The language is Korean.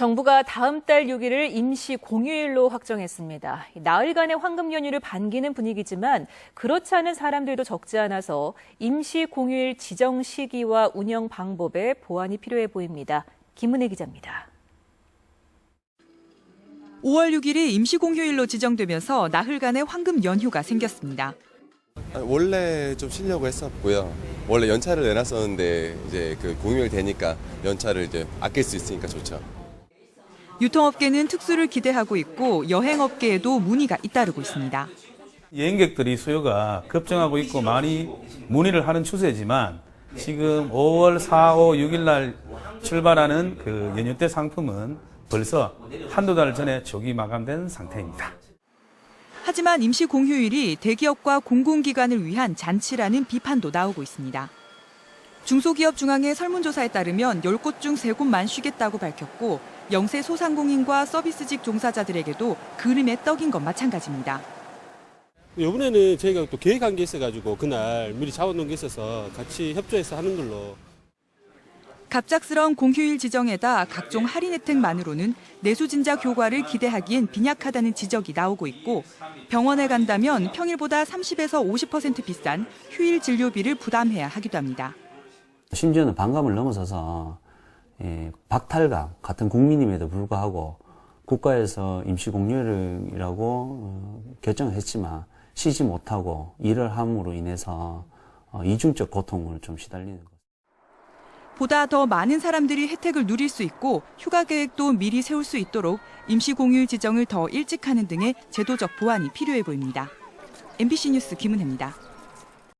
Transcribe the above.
정부가 다음 달 6일을 임시 공휴일로 확정했습니다. 나흘간의 황금 연휴를 반기는 분위기지만 그렇지 않은 사람들도 적지 않아서 임시 공휴일 지정 시기와 운영 방법에 보완이 필요해 보입니다. 김은혜 기자입니다. 5월 6일이 임시 공휴일로 지정되면서 나흘간의 황금 연휴가 생겼습니다. 원래 좀 쉬려고 했었고요. 원래 연차를 내놨었는데 이제 그 공휴일 되니까 연차를 이제 아낄 수 있으니까 좋죠. 유통업계는 특수를 기대하고 있고 여행업계에도 문의가 잇따르고 있습니다. 여행객들이 수요가 급증하고 있고 많이 문의를 하는 추세지만 지금 5월 4, 5, 6일 날 출발하는 그 연휴 때 상품은 벌써 한두 달 전에 조기 마감된 상태입니다. 하지만 임시 공휴일이 대기업과 공공기관을 위한 잔치라는 비판도 나오고 있습니다. 중소기업 중앙회 설문조사에 따르면 10곳 중 3곳만 쉬겠다고 밝혔고 영세 소상공인과 서비스직 종사자들에게도 그름의 떡인 것 마찬가지입니다. 이번에는 저희가 또 계획한 게 있어가지고 그날 미리 잡아놓은 게 있어서 같이 협조해서 하는 걸로 갑작스러운 공휴일 지정에다 각종 할인 혜택만으로는 내수진작 효과를 기대하기엔 빈약하다는 지적이 나오고 있고 병원에 간다면 평일보다 30에서 50% 비싼 휴일 진료비를 부담해야 하기도 합니다. 심지어는 반감을 넘어서서 예, 박탈감 같은 국민임에도 불구하고 국가에서 임시공휴일이라고 어, 결정을 했지만 쉬지 못하고 일을 함으로 인해서 어, 이중적 고통을 좀 시달리는 것. 보다 더 많은 사람들이 혜택을 누릴 수 있고 휴가 계획도 미리 세울 수 있도록 임시공휴일 지정을 더 일찍 하는 등의 제도적 보완이 필요해 보입니다. MBC 뉴스 김은혜입니다.